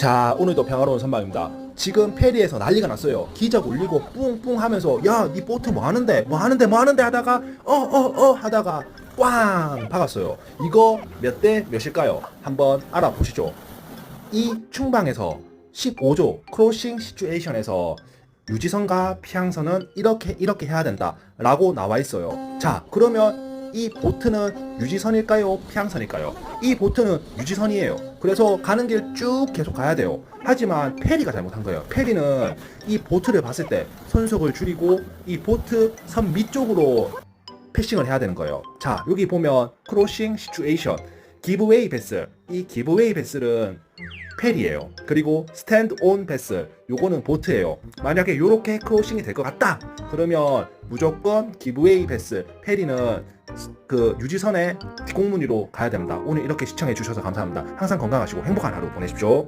자 오늘도 평화로운 선방입니다. 지금 페리에서 난리가 났어요. 기적 울리고 뿡뿡 하면서 야니 보트 뭐 하는데? 뭐 하는데? 뭐 하는데? 하다가 어어 어 하다가 꽝 박았어요. 이거 몇 대 몇일까요? 한번 알아보시죠. 이 충방에서 15조 크로싱 시츄에이션에서 유지선과 피항선은 이렇게 이렇게 해야 된다 라고 나와 있어요. 자 그러면 이 보트는 유지선일까요? 피항선일까요? 이 보트는 유지선이에요. 그래서 가는 길 쭉 계속 가야 돼요. 하지만 페리가 잘못한 거예요. 페리는 이 보트를 봤을 때 손속을 줄이고 이 보트 선 밑쪽으로 패싱을 해야 되는 거예요. 자 여기 보면 크로싱 시츄에이션 기브웨이 베슬 이 기브웨이 베슬은 페리예요. 그리고 스탠드 온 베슬 요거는 보트예요. 만약에 요렇게 크로싱이 될 것 같다. 그러면 무조건 기브웨이 베슬 페리는 그 유지선의 뒷공무니로 가야 됩니다. 오늘 이렇게 시청해 주셔서 감사합니다. 항상 건강하시고 행복한 하루 보내십시오.